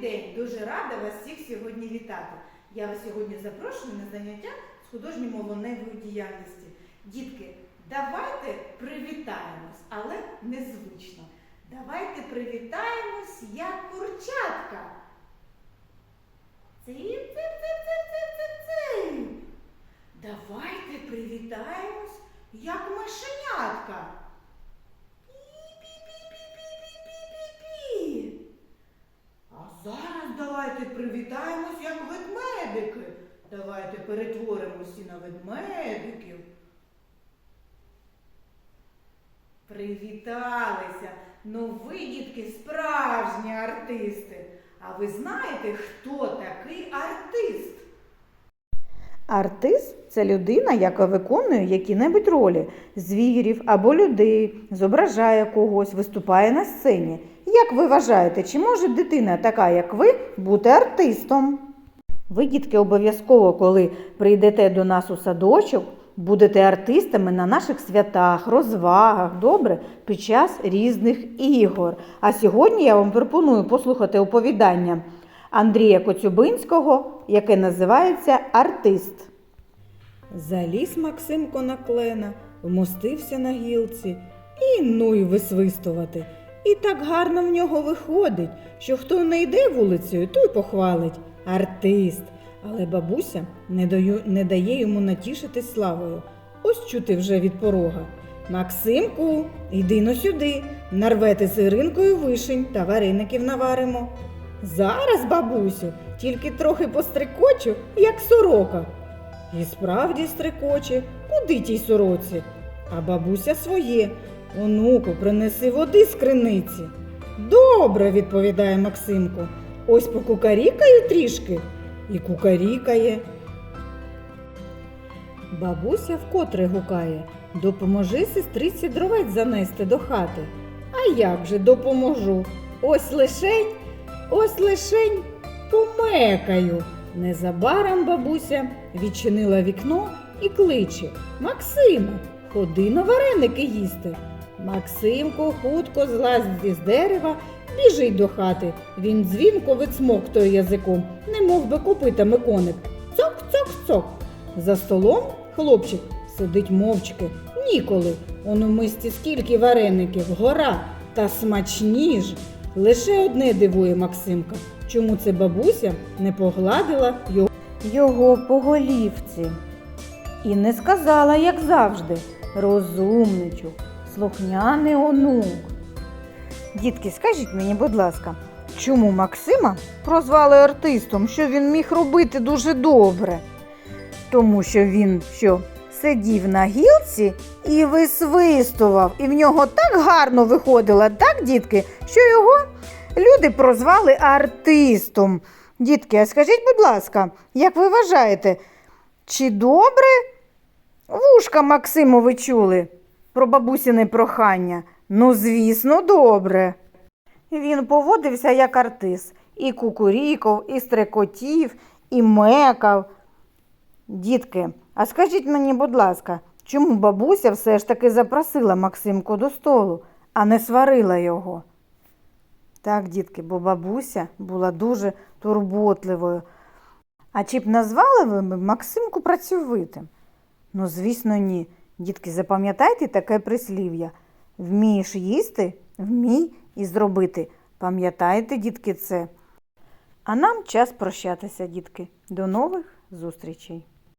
день! Дуже рада вас всіх сьогодні вітати. Я вас сьогодні запрошую на заняття з художньо-мовленевої діяльності. Дітки, давайте привітаємось, але незвично. Давайте привітаємось як курчатка. Цip. Давайте привітаємось як мишенятка. Давайте привітаємось як ведмедики. Давайте перетворимося на ведмедиків. Привіталися! Ну ви, дітки, справжні артисти. А ви знаєте, хто такий артист? Артист це людина, яка виконує які-небудь ролі звірів або людей, зображає когось, виступає на сцені. Як ви вважаєте, чи може дитина, така як ви, бути артистом? Ви, дітки, обов'язково, коли прийдете до нас у садочок, будете артистами на наших святах, розвагах, добре, під час різних ігор. А сьогодні я вам пропоную послухати оповідання Андрія Коцюбинського, яке називається Артист. Заліз Максимко на клена, вмостився на гілці і ну й висвистувати. І так гарно в нього виходить, що хто не йде вулицею, той похвалить. Артист. Але бабуся не, даю, не дає йому натішитись славою. Ось чути вже від порога. Максимку, йди но сюди, нарвете з Іринкою вишень та вареників наваримо. Зараз, бабусю, тільки трохи пострикочу, як сорока. І справді стрикоче, куди тій сороці? А бабуся своє. Онуку, принеси води з криниці. Добре, відповідає Максимко. Ось покукарікаю трішки і кукарікає. Бабуся вкотре гукає. Допоможи сестриці дровець занести до хати. А як же допоможу? Ось лишень, ось лишень помекаю. Незабаром бабуся відчинила вікно і кличе Максима, ходи на вареники їсти. Максимко хутко злазить із дерева, біжить до хати. Він дзвінко вицмоктує язиком, не мов би копитами коник. Цок, цок, цок. За столом хлопчик сидить мовчки. Ніколи. Он у мисці скільки вареників, гора та смачні ж. Лише одне дивує Максимка. Чому це бабуся не погладила його, його по голівці? І не сказала, як завжди, розумничок, слухняний онук. Дітки, скажіть мені, будь ласка, чому Максима прозвали артистом, що він міг робити дуже добре? Тому що він що сидів на гілці і висвистував, і в нього так гарно виходило, так, дітки, що його люди прозвали артистом. Дітки, а скажіть, будь ласка, як ви вважаєте, чи добре вушка Максимови чули про бабусіне прохання? Ну, звісно, добре. Він поводився як артист. І кукурікав, і стрекотів, і мекав. Дітки, а скажіть мені, будь ласка, чому бабуся все ж таки запросила Максимку до столу, а не сварила його? Так, дітки, бо бабуся була дуже турботливою. А чи б назвали ви Максимку працьовитим? Ну, звісно, ні. Дітки, запам'ятайте таке прислів'я. Вмієш їсти, вмій і зробити. Пам'ятайте, дітки, це. А нам час прощатися, дітки. До нових зустрічей!